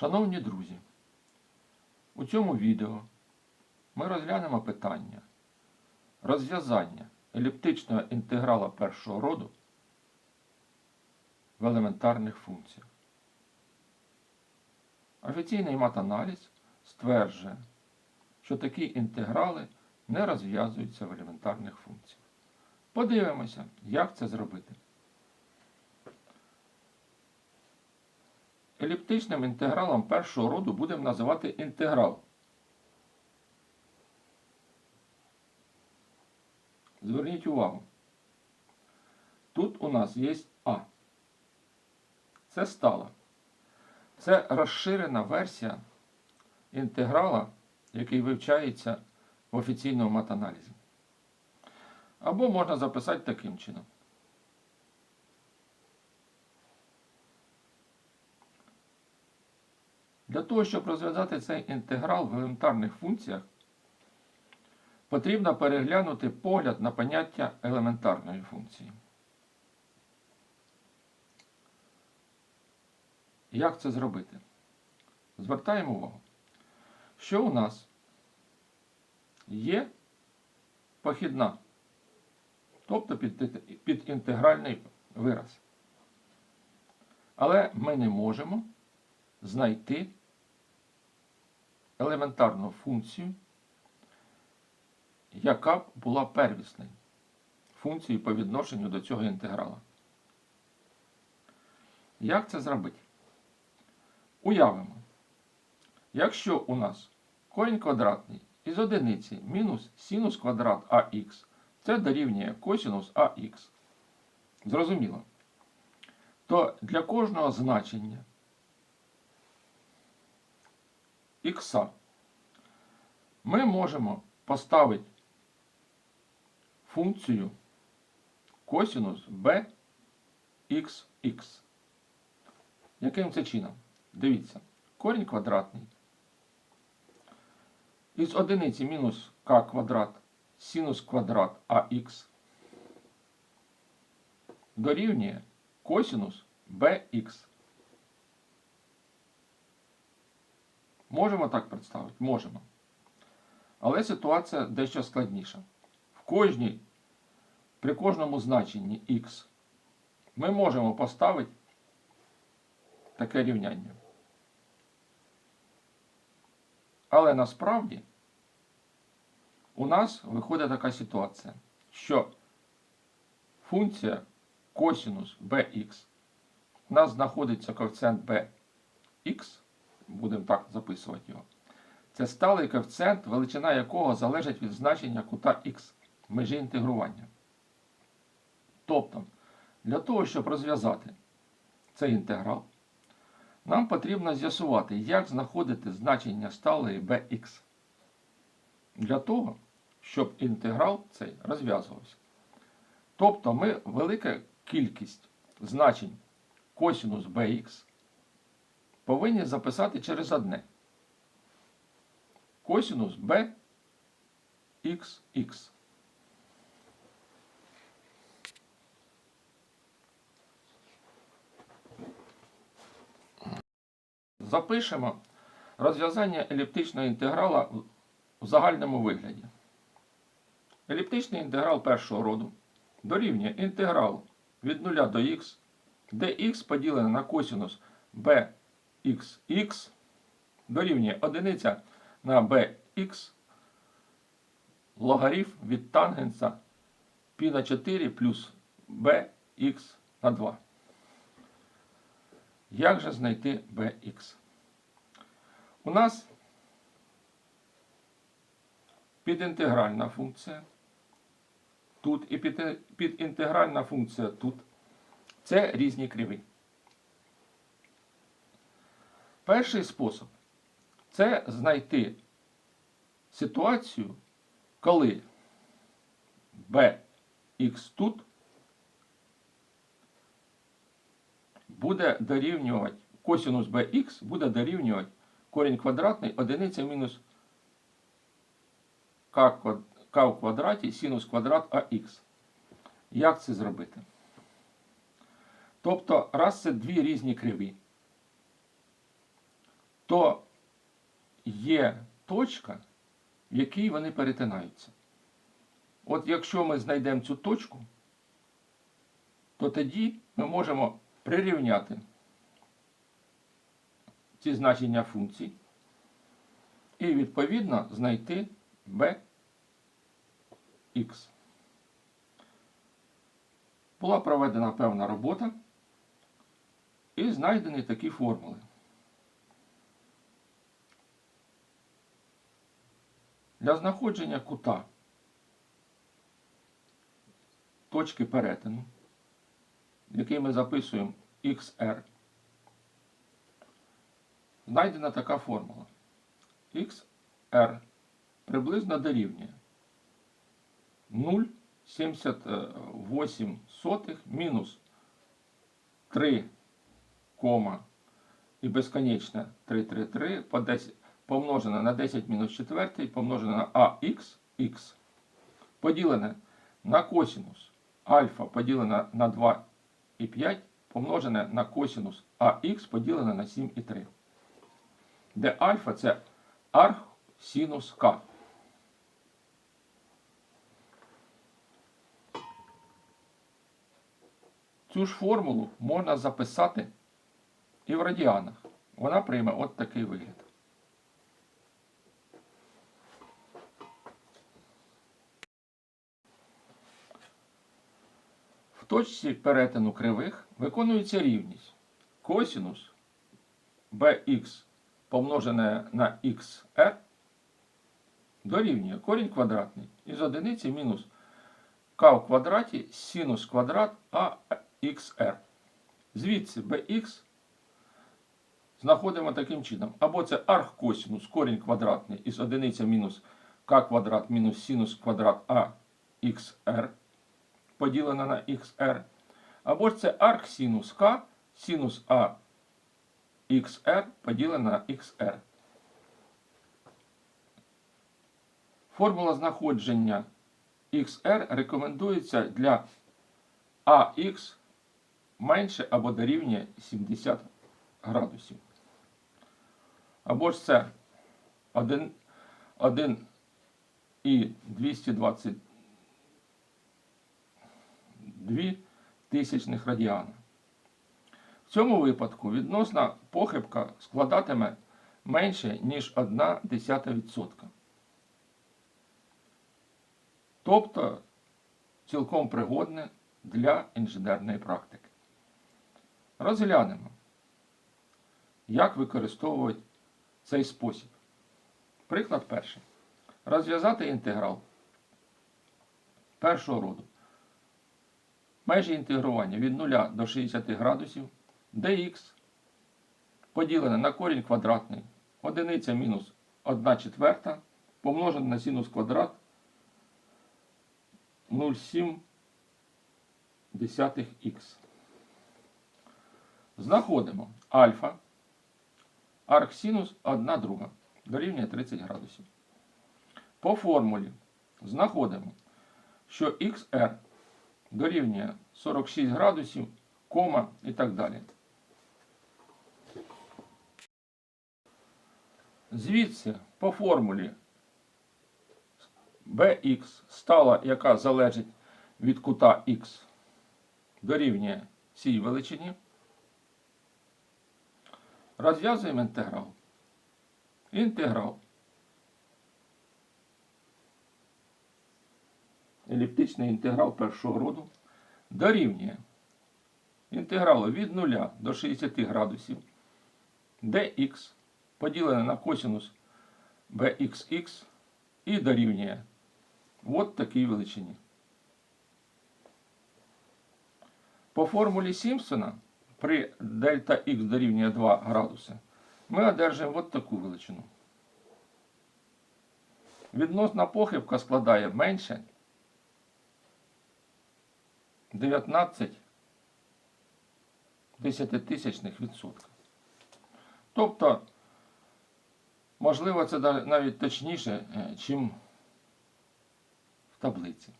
Шановні друзі, у цьому відео ми розглянемо питання розв'язання еліптичного інтеграла першого роду в елементарних функціях. Офіційний матаналіз стверджує, що такі інтеграли не розв'язуються в елементарних функціях. Подивимося, як це зробити. Еліптичним інтегралом першого роду будемо називати інтеграл. Зверніть увагу. Тут у нас є А. Це стала. Це розширена версія інтеграла, який вивчається в офіційному матаналізі. Або можна записати таким чином. Для того, щоб розв'язати цей інтеграл в елементарних функціях, потрібно переглянути погляд на поняття елементарної функції. Як це зробити? Звертаємо увагу, що у нас є похідна, тобто під, підінтегральний вираз. Але ми не можемо знайти елементарну функцію, яка б була первісною функцією по відношенню до цього інтеграла. Як це зробити? Уявимо, якщо у нас корінь квадратний із одиниці мінус синус квадрат АХ, це дорівнює косинус АХ. Зрозуміло. То для кожного значення х ми можемо поставити функцію косинус bxx. Яким це чином? Дивіться, корінь квадратний. Із одиниці мінус к квадрат синус квадрат АХ дорівнює косинус bx. Можемо так представити? Можемо. Але ситуація дещо складніша. В кожній, при кожному значенні x ми можемо поставити таке рівняння. Але насправді у нас виходить така ситуація, що функція косинус bx у нас знаходиться коефіцієнт bx, будемо так записувати його. Це сталий коефіцієнт, величина якого залежить від значення кута х межі інтегрування. Тобто, для того, щоб розв'язати цей інтеграл, нам потрібно з'ясувати, як знаходити значення сталої bx. Для того, щоб інтеграл цей розв'язувався. Тобто ми велика кількість значень косинус bx повинні записати через одне. Косинус b xx. Запишемо розв'язання еліптичного інтеграла в загальному вигляді. Еліптичний інтеграл першого роду дорівнює інтеграл від 0 до х, де х поділене на косинус bxx дорівнює 1 на bx логарифм від тангенса π на 4 плюс bx на 2. Як же знайти bx? У нас підінтегральна функція тут і підінтегральна функція тут. Це різні криві. Перший спосіб це знайти ситуацію, коли bx тут буде дорівнювати косинус bx буде дорівнювати корінь квадратний одиниця мінус к в квадраті синус квадрат АХ. Як це зробити? Тобто, раз це дві різні криві, то є точка, в якій вони перетинаються. От якщо ми знайдемо цю точку, то тоді ми можемо прирівняти ці значення функцій і відповідно знайти bx. Була проведена певна робота і знайдені такі формули. Для знаходження кута точки перетину, який ми записуємо XR, знайдена така формула. XR приблизно дорівнює 0,78 мінус 3, і безконечне 333 по 10, помножене на 10 мінус 4 помножене на AX, X, поділене на косинус альфа поділене на 2,5 помножене на косинус АХ поділене на 7,3. Де альфа це арх синус К. Цю ж формулу можна записати і в радіанах. Вона прийме от такий вигляд. Точці перетину кривих виконується рівність. Косинус bx помножене на xr дорівнює корінь квадратний із одиниці мінус k в квадраті синус квадрат axr. Звідси bx знаходимо таким чином. Або це архкосинус корінь квадратний із одиниця мінус k квадрат мінус синус квадрат axr поділена на xr. Або ж це архсинус k синус а xr поділена на xr. Формула знаходження xr рекомендується для ax менше або дорівнює 70 градусів. Або ж це 1, 1 і 222 тисячних радіана. В цьому випадку відносна похибка складатиме менше, ніж 1,1%. Тобто цілком пригодне для інженерної практики. Розглянемо, як використовувати цей спосіб. Приклад перший. Розв'язати інтеграл першого роду. Межі інтегрування від 0 до 60 градусів dx поділене на корінь квадратний одиниця мінус 1 четверта помножене на синус квадрат 0,7х. Знаходимо альфа, арксинус 1 друга, дорівнює 30 градусів. По формулі знаходимо, що xr дорівнює 46 градусів, кома і так далі. Звідси по формулі bx стала, яка залежить від кута х, дорівнює цій величині. Розв'язуємо інтеграл. Інтеграл. Еліптичний інтеграл першого роду дорівнює інтегралу від 0 до 60 градусів dx поділене на косинус bxx і дорівнює от такій величині. По формулі Сімпсона при дельта х дорівнює 2 градуси ми одержимо от таку величину. Відносна похибка складає менше 19 десятитисячних відсотка. Тобто, можливо, це навіть точніше, чим в таблиці.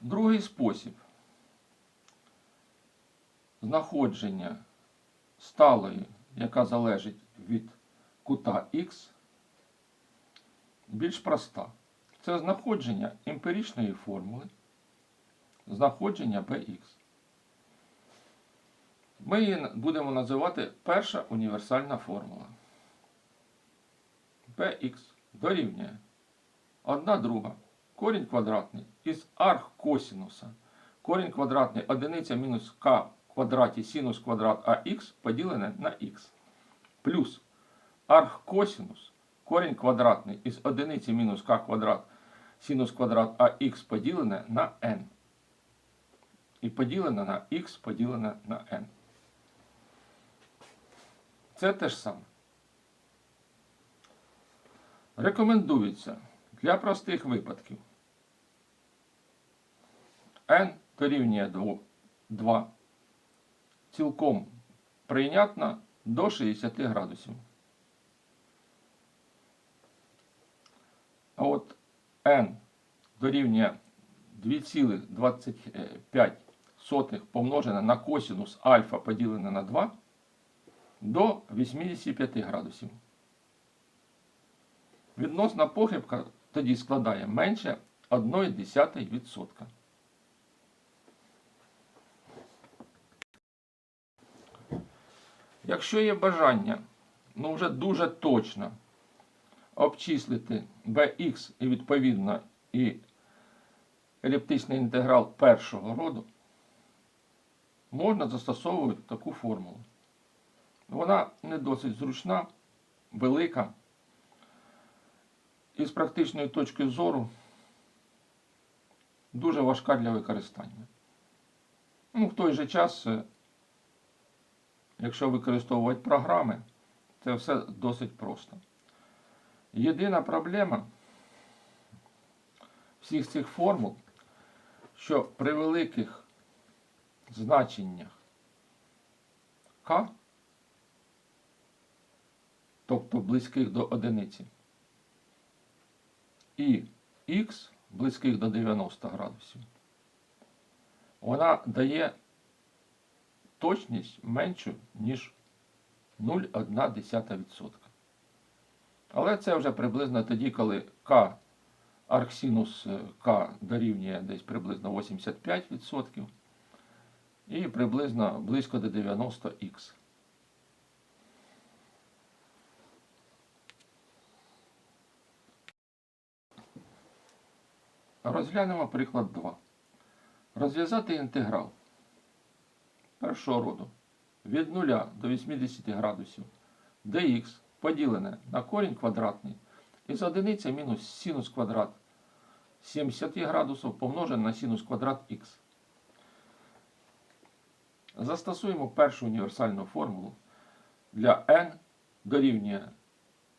Другий спосіб. знаходження сталої, яка залежить від кута Х, більш проста. Це знаходження емпіричної формули, знаходження Bx. Ми її будемо називати перша універсальна формула. Bx дорівнює 1 друга корінь квадратний із архкосінуса. Корінь квадратний одиниця мінус k квадраті синус квадрат ах поділене на х. Плюс архкосінус корінь квадратний із одиниці мінус k квадрат синус квадрат ах поділене на n. І поділене на х поділене на n. Це те ж саме. Рекомендується для простих випадків n дорівнює 2 цілком прийнятна до 60 градусів. А от n дорівнює 2,25 помножене на косинус альфа поділене на 2 до 85 градусів. Відносна похибка тоді складає менше 1,1%. Якщо є бажання, ну вже дуже точно обчислити bx і відповідно і еліптичний інтеграл першого роду, можна застосовувати таку формулу. Вона не досить зручна, велика. І з практичної точки зору дуже важка для використання. Ну, в той же час, е, якщо використовувати програми, це все досить просто. Єдина проблема всіх цих формул, що при великих значеннях К, тобто близьких до одиниці, і х близьких до 90 градусів, вона дає точність меншу, ніж 0,1%. Але це вже приблизно тоді, коли К арксинус К дорівнює десь приблизно 85% і приблизно близько до 90х. Розглянемо приклад 2. Розв'язати інтеграл першого роду від 0 до 80 градусів dx поділене на корінь квадратний із одиниця мінус синус квадрат 70 градусів помножене на синус квадрат х. Застосуємо першу універсальну формулу для n дорівнює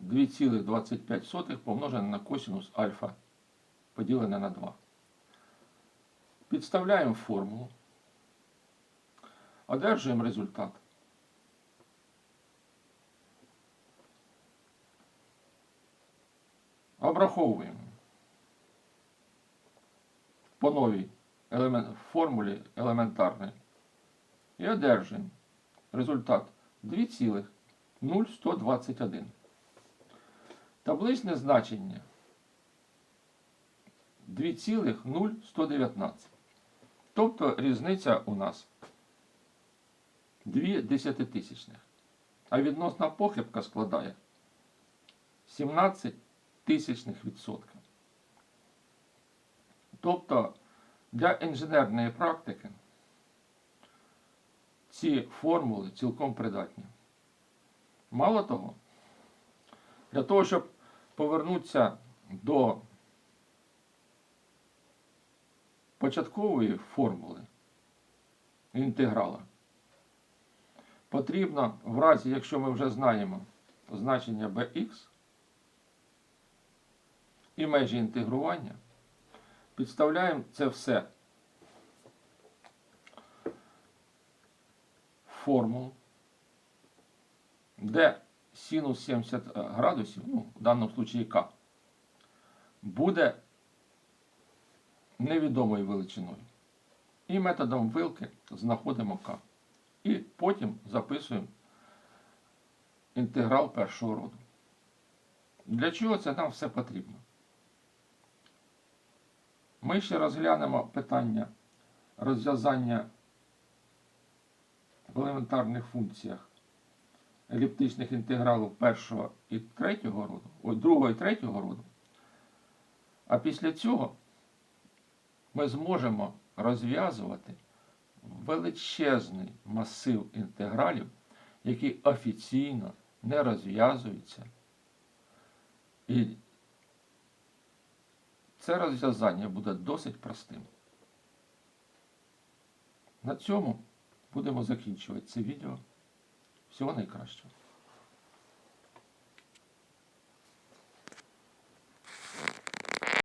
2,25 помножене на косинус альфа поділене на 2. Підставляємо формулу. Одержуємо результат. Обраховуємо по новій елемент, формулі елементарної і одержуємо результат 2,0121. Табличне значення 2,0119. Тобто різниця у нас 2 десятитисячних. А відносна похибка складає 17 тисячних відсотка. Тобто для інженерної практики ці формули цілком придатні. Мало того, для того, щоб повернутися до початкової формули інтеграла, потрібно в разі, якщо ми вже знаємо значення bx і межі інтегрування, підставляємо це все в формулу, де синус 70 градусів, ну, в даному случаї k, буде невідомою величиною. І методом вилки знаходимо К. І потім записуємо інтеграл першого роду. Для чого це нам все потрібно? Ми ще розглянемо питання розв'язання в елементарних функціях еліптичних інтегралів першого і третього роду, ой, другого і третього роду. А після цього ми зможемо розв'язувати величезний масив інтегралів, які офіційно не розв'язуються. І це розв'язання буде досить простим. На цьому будемо закінчувати це відео. Всього найкращого.